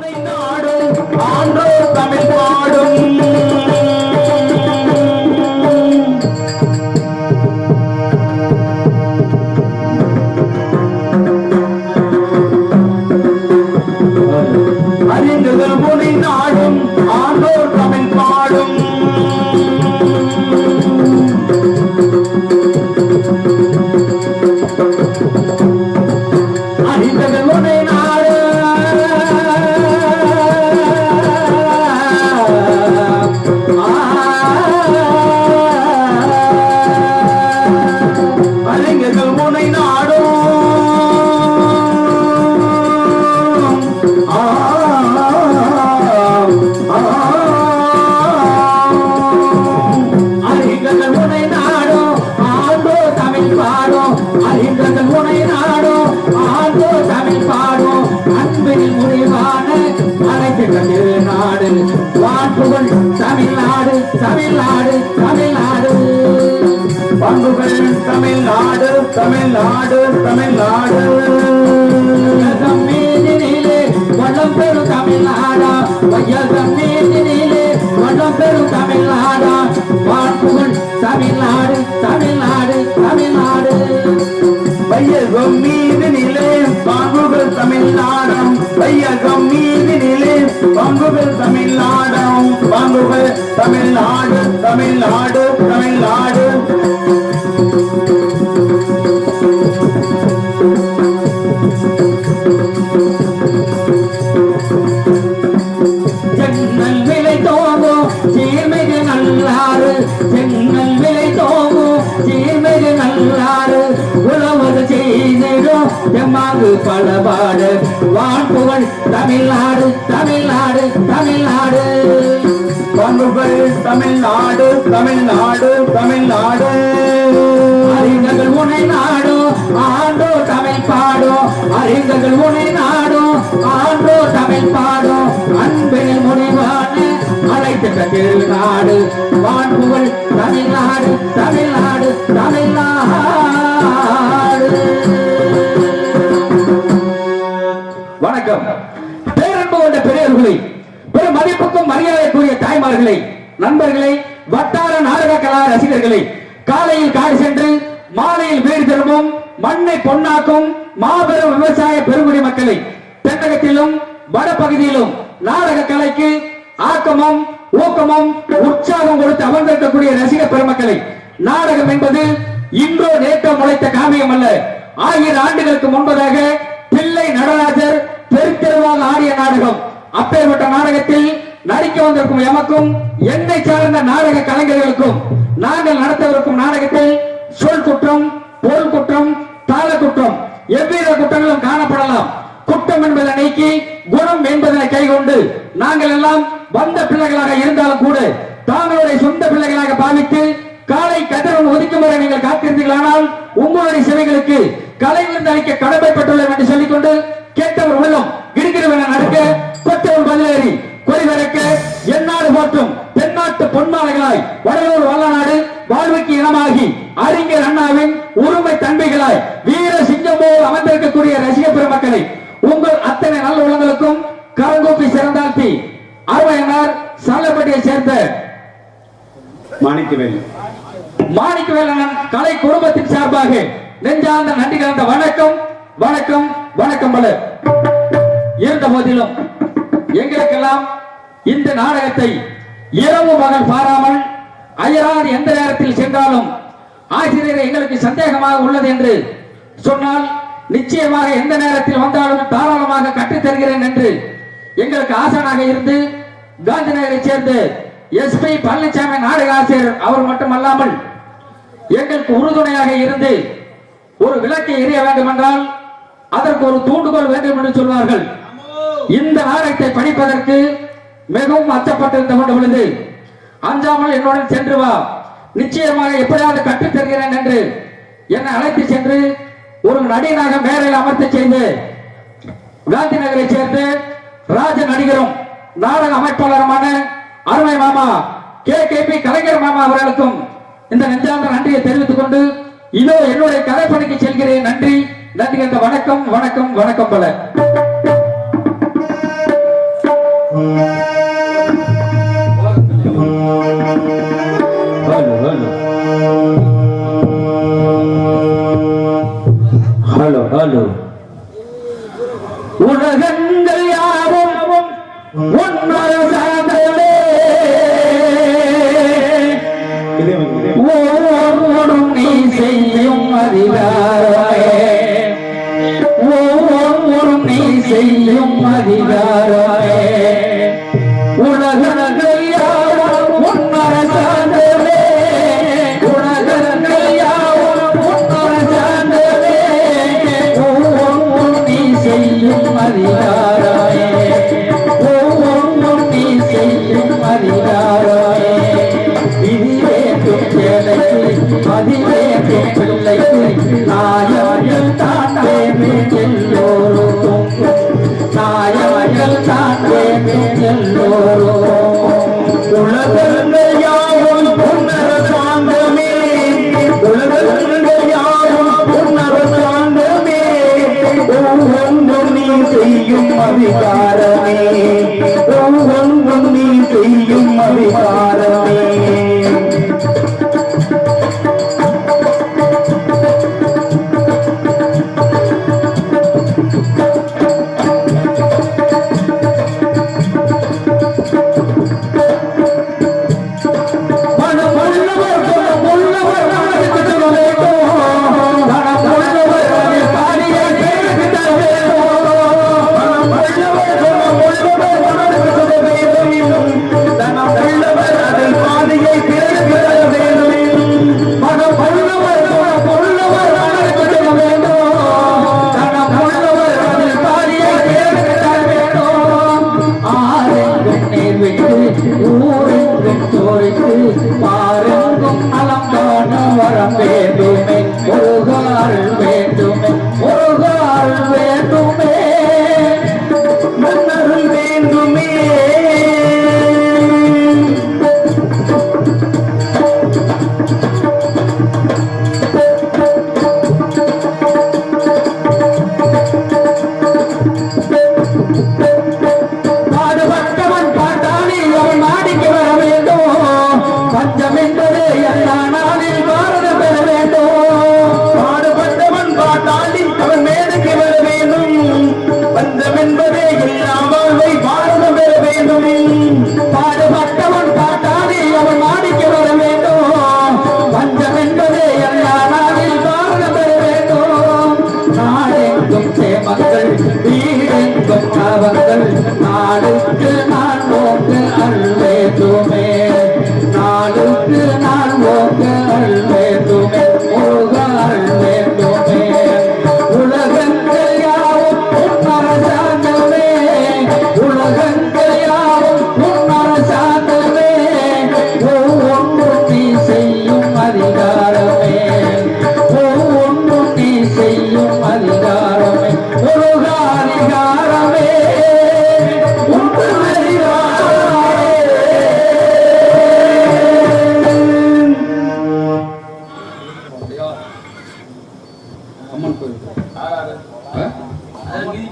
உன்னை நாடும் ஆண்டோர் தமிழ் பாடும். தமிழ்நாடு தமிழ்நாடு. தம்மீதினிலே வையகம் வளம் பெறும் தமிழ்நாடா? வையகம் தம்மீதினிலே வளம் பெறும் தமிழ்நாடா? வான்புகள் தமிழ்நாடு தமிழ்நாடு தமிழ்நாடு. வையகம் மீது நிலே பாம்புகள் தமிழ்நாடம். வையகம் மீது நிலே பாம்புகள் தமிழ்நாடம். பாங்குகள் தமிழ்நாடு தமிழ்நாடு தமிழ்நாடு. தமிழ்நாடு தமிழ்நாடு தமிழ்நாடு. அறிஞர்கள் உனை நாடோ ஆண்டோ தமிழ் பாடோ. அறிஞர்கள் உனை நாடோ ஆண்டோ தமிழ் பாடோ. அன்பில் முடிவான அழைத்த திருநாடு. வாழ்வுகள் தமிழ்நாடு தமிழ்நாடு தமிழ்நாடு. வணக்கம். பேரன்பு கொண்ட பெரியவர்களை பெரும் மதிப்புக்கும் மரியாதைக்குரிய தாய்மார்களை நண்பர்களை வட்டார நாடக கலா ரசிகர்களை காலையில் காடு சென்று மாலையில் வீடு திரும்பும் மண்ணை பொன்னாக்கும் மாபெரும் விவசாய பெருங்குடி மக்களை தென்னகத்திலும் வடபகுதியிலும் நாடக கலைக்கு ஆக்கமும் ஊக்கமும் உற்சாகம் கொடுத்து அமர்ந்திருக்கக்கூடிய ரசிக பெருமக்களை நாடகம் என்பது இன்றோ நேற்றோ முளைத்த காவியம் அல்ல. ஆயிரம் ஆண்டுகளுக்கு முன்பதாக பிள்ளை நடராஜர் பெருத்தெருவாக ஆடிய நாடகம். அப்பேற்பட்ட நாடகத்தில் நடிக்க வந்திருக்கும் எமக்கும் என்னை சார்ந்த நாடக கலைஞர்களுக்கும் நாங்கள் நடத்தவிருக்கும் நாடகத்தில் சொல் குற்றம் பொருள் குற்றம் தாள குற்றம் எவ்வித குற்றங்களும் காணப்படலாம். குற்றம் என்பதை நீக்கி குணம் என்பதனை கைகொண்டு நாங்கள் எல்லாம் வந்த பிள்ளைகளாக இருந்தாலும் கூட தாங்களுடைய சொந்த பிள்ளைகளாக பாவித்து காலை கதிரவன் ஒதுக்கும் வரை நீங்கள் காத்திருந்தீர்களானால் உங்களுடைய சிலைகளுக்கு கலை விருந்து அளிக்க கடமைப்பட்டுள்ளோம் என்று சொல்லிக்கொண்டு கேட்டவர் உள்ளம். நெஞ்சார்ந்த நன்றி கலந்த வணக்கம் வணக்கம் வணக்கம் பல. இருந்த போதிலும் எங்களுக்கெல்லாம் இந்த நாடகத்தை இரவு மகன் பாராமல் அயரார் எந்த நேரத்தில் சென்றாலும் ஆசிரியர் எங்களுக்கு சந்தேகமாக உள்ளது என்று சொன்னால் நிச்சயமாக எந்த நேரத்தில் வந்தாலும் தாராளமாக கற்றுத் தருகிறேன் என்று எங்களுக்கு ஆசானாக இருந்து காந்தி நகரை சேர்ந்த எஸ்பி பழனிசாமி நாடக ஆசிரியர் அவர் மட்டுமல்லாமல் எங்களுக்கு உறுதுணையாக இருந்து ஒரு விளக்கை எரிய வேண்டும் என்றால் அதற்கு ஒரு தூண்டுகோல் வேண்டும் என்று சொல்வார்கள். இந்த நாடகத்தை படிப்பதற்கு மிகவும் அச்சப்பட்டிருந்த கொண்டு பொழுது அஞ்சாமல் என்னுடன் சென்று வா. நிச்சயமாக எப்படியாவது கற்றுத் தருகிறேன் என்று என்னை அழைத்து சென்று ஒரு நடிகனாக மேடையில் அமர்த்த செய்து காந்தி நகரை சேர்ந்து ராஜ நடிகரும் நாடக அமைப்பாளருமான அருமை மாமா கே. கே. பி. கலைஞர் மாமா அவர்களுக்கும் இந்த நெஞ்சார்ந்த நன்றியை தெரிவித்துக் கொண்டு இதோ என்னுடைய கடற்பணிக்கு செல்கிறேன். நன்றி. நன்றி கண்ட வணக்கம் வணக்கம் வணக்கம் பல. Hello hello. உலகங்கள் யாரும் உன்மரம் we're not going Oh,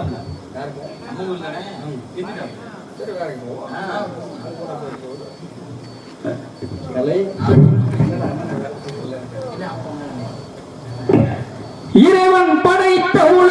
ஏத்திட்டாப்ல நம்ம ஊர் இறைவன் படைத்த உலக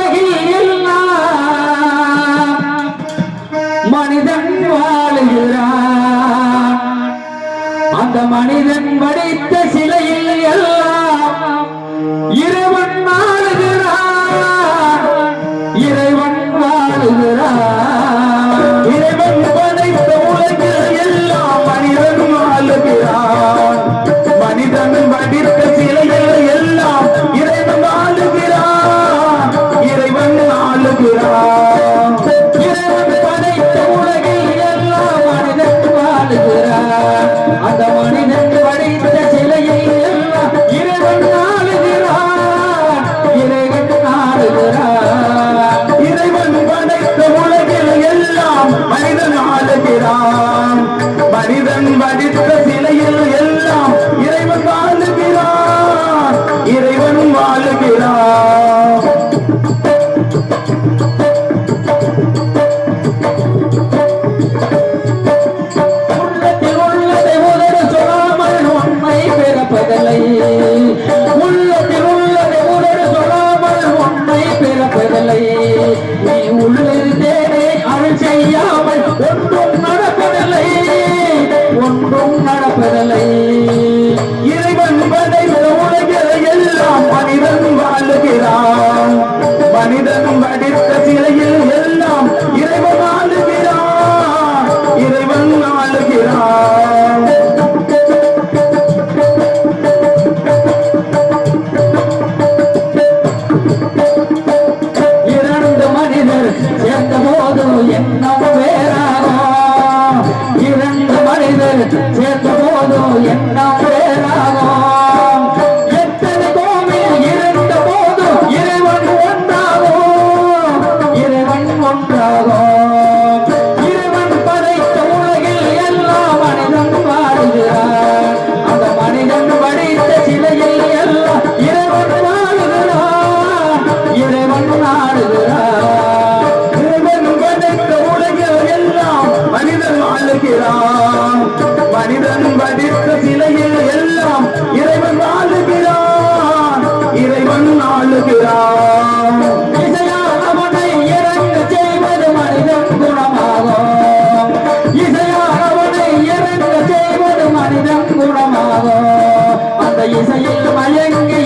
Maleno que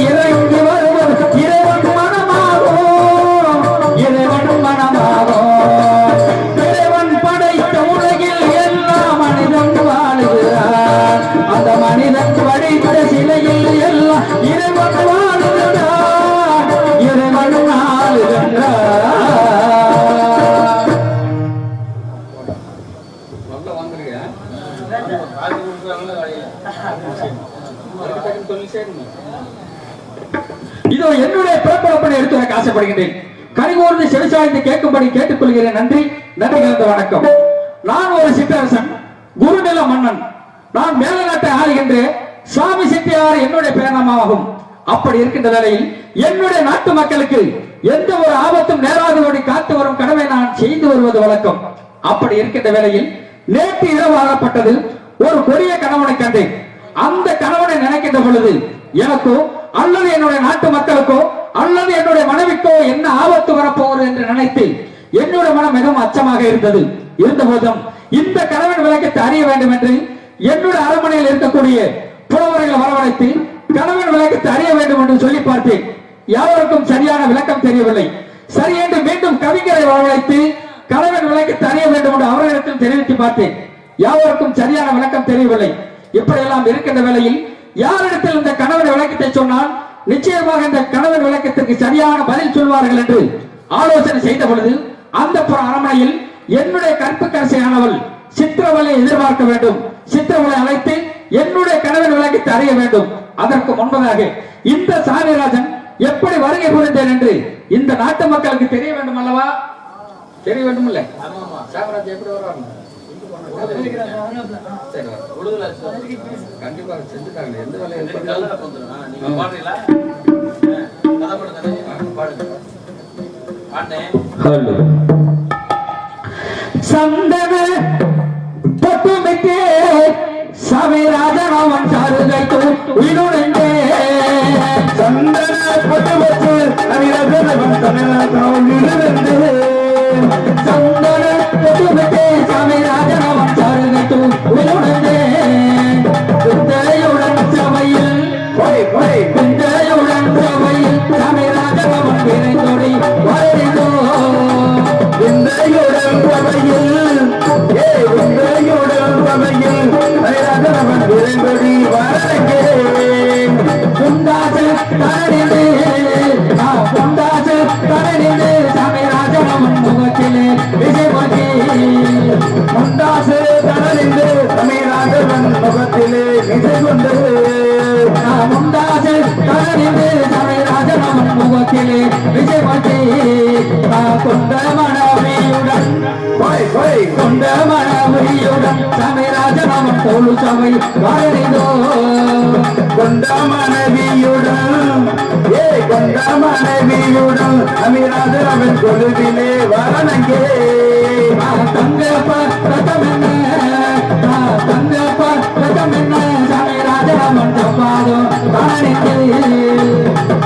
ஆசைப்படுகின்றேன் கரிகோர்ந்து செவிசாய்ந்து கேட்கும்படி கேட்டுக்கொள்கிறேன். நன்றி. நன்றி கலந்த வணக்கம். நான் ஒரு சிற்றரசன் குருநில மன்னன். நான் மேல நாட்டை ஆளுகின்ற சுவாமி சித்தியார் என்னுடைய பேரணமாகும் அப்படி இருக்கின்ற வேளையில் என்னுடைய நாட்டு மக்களுக்கு எந்த ஒரு ஆபத்தும் நேராதபடி காத்து வரும் கடமை நான் செய்து வருவது வழக்கம். அப்படி இருக்கின்ற வேளையில் நேற்று இரவு ஆளப்பட்டது ஒரு கொடிய கணவனை கண்டேன். அந்த கணவனை நினைக்கின்ற பொழுது எனக்கோ அல்லது என்னுடைய நாட்டு மக்களுக்கோ அல்லது என்னுடைய மனைவிக்கோ என்ன ஆபத்து வரப்போகிறது என்று நினைத்து என்னுடைய மனம் மிகவும் அச்சமாக இருந்தது. இருந்த போதும் இந்த கணவன் விளக்கத்தை அறிய வேண்டும் என்று என்னுடைய அரண்மனையில் இருக்கக்கூடிய புலவர்களை வரவழைத்து கணவன் விளக்கத்தை அறிய வேண்டும் என்று சொல்லி பார்த்தேன். யாருக்கும் சரியான விளக்கம் தெரியவில்லை. சரி என்று மீண்டும் கவிஞரை வரவழைத்து கணவன் விளக்கத்தை அறிய வேண்டும் என்று அவர்களிடத்தில் தெரிவித்து பார்த்தேன். யாவருக்கும் சரியான விளக்கம் தெரியவில்லை. இப்படியெல்லாம் இருக்கின்ற வேளையில் யாரிடத்தில் இந்த கணவன் விளக்கத்தை சொன்னால் நிச்சயமாக இந்த கணவர் விளக்கத்திற்கு சரியான பதில் சொல்வார்கள் என்று ஆலோசனை செய்த பொழுது அந்த புற அரண்மனையில் என்னுடைய கற்புக்கரசையானவள் சித்திரவலை எதிர்பார்க்க வேண்டும். சித்திரவலை அழைத்து என்னுடைய கணவர் விளக்கத்தை அறிய வேண்டும். அதற்கு முன்பதாக இந்த சாமிராஜன் எப்படி வருகை புரிந்தேன் என்று இந்த நாட்டு மக்களுக்கு தெரிய வேண்டும் அல்லவா? தெரிய வேண்டும் இல்லை சாமராஜ் எப்படி வருவாங்க செஞ்சுட்டாங்க எந்த சந்தன பொட்டுமிட்டே சவிராஜனவன் சருகைத்து உயிரிழந்தே சந்தன பட்டு வச்சு நிலை கொண்டு முண்டாசு தரணிலே சமயராஜனவன் முகத்திலே விஜயபதி கொண்ட மனைவியுடன் போய் போய் கொண்ட மனைவியுடன் சமயராஜனவன் தோழு சபை கொண்ட மனைவியுடன் ஏ கொண்ட மனைவியுடன் அமீராஜர் அவன் கொழுவிலே வரணங்கே தங்கப்ப ரதமென்ன காணிக்கு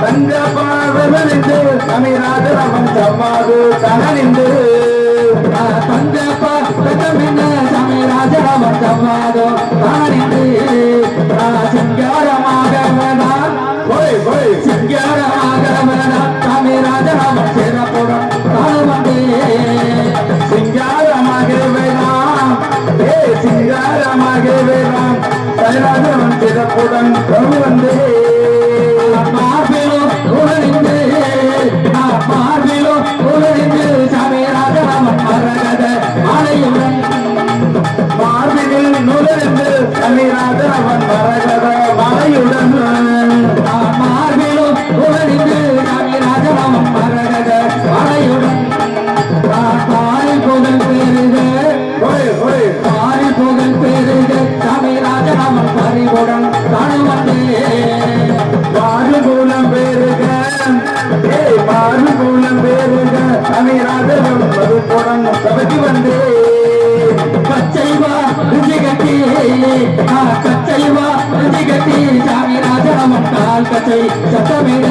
தங்க பார்வதனிந்து அமீராஜர் சம்மாது கனனிந்து தங்கப்ப ரதமென்ன சமயராஜராமன் தப்பாதோ கச்சைவா கட்டி சாமி ராஜாவன் கால் கச்சை சத்தமிட.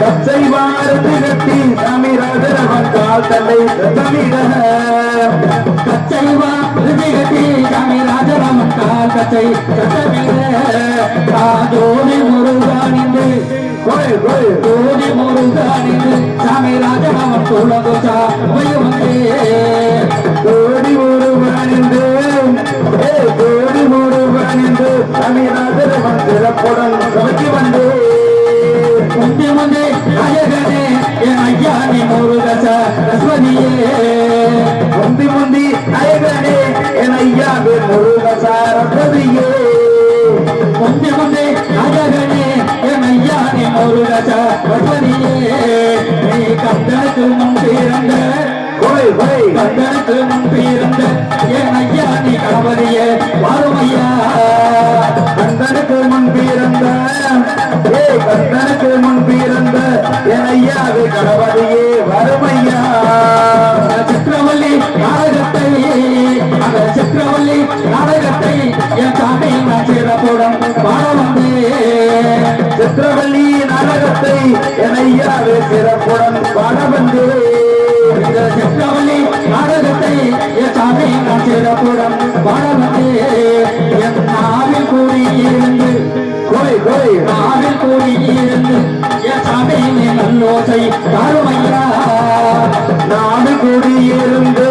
பச்சை வாரத்து கட்டி சாமி கால் தந்தை சத்தமிட. கச்சைவா கட்டி சாமி ராஜாவன் கால் கச்சை சத்தமிட. ஜோதி முருகானிந்து ஜோதி முருகானிந்து சாமி தோழதோஷா வந்தே. சாமி ராஜரவன் சிறப்புடன் சமைக்கு வந்து. முந்தி முந்தி அழகனே என் ஐயா நீ முருகச ரஸ்வதியே முந்தி முந்தி அழகனே என் ஐயாவே முருக சாரதியே முந்தி முந்தி அழகனே என் ஐயா நீ முருகச ரஸ்வதியே நீ கந்தனுக்கு முன் பிறந்த கந்தனுக்கு முன் பிறந்த என் ஐயா நீ கணவதியே வாரும் கர்த்தனுக்கு முன் பிறந்த. ஏ கர்த்தனுக்கு முன் பிறந்த என் ஐயாவே கணவதியே வறுமையா? சக்கரவள்ளி நாடகத்தை அந்த சக்கரவள்ளி நாடகத்தை என் சாமி நான் சிறப்புடன் வாழ வந்தே. சித்திரவள்ளி நாடகத்தை என் ஐயாவே சிறப்புடன் வாழ வந்தே. இந்த சக்கரவள்ளி நாடகத்தை என் சாமி நான் சிறப்புடன் வாழ வந்தே. கூறியிருந்து நல்லோசை தாருமையா நாடு கூடியிருந்து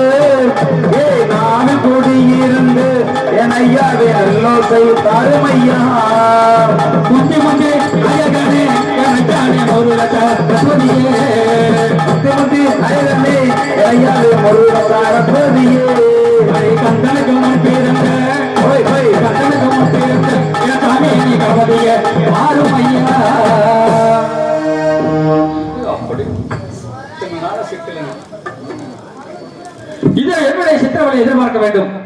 வேண்டும்.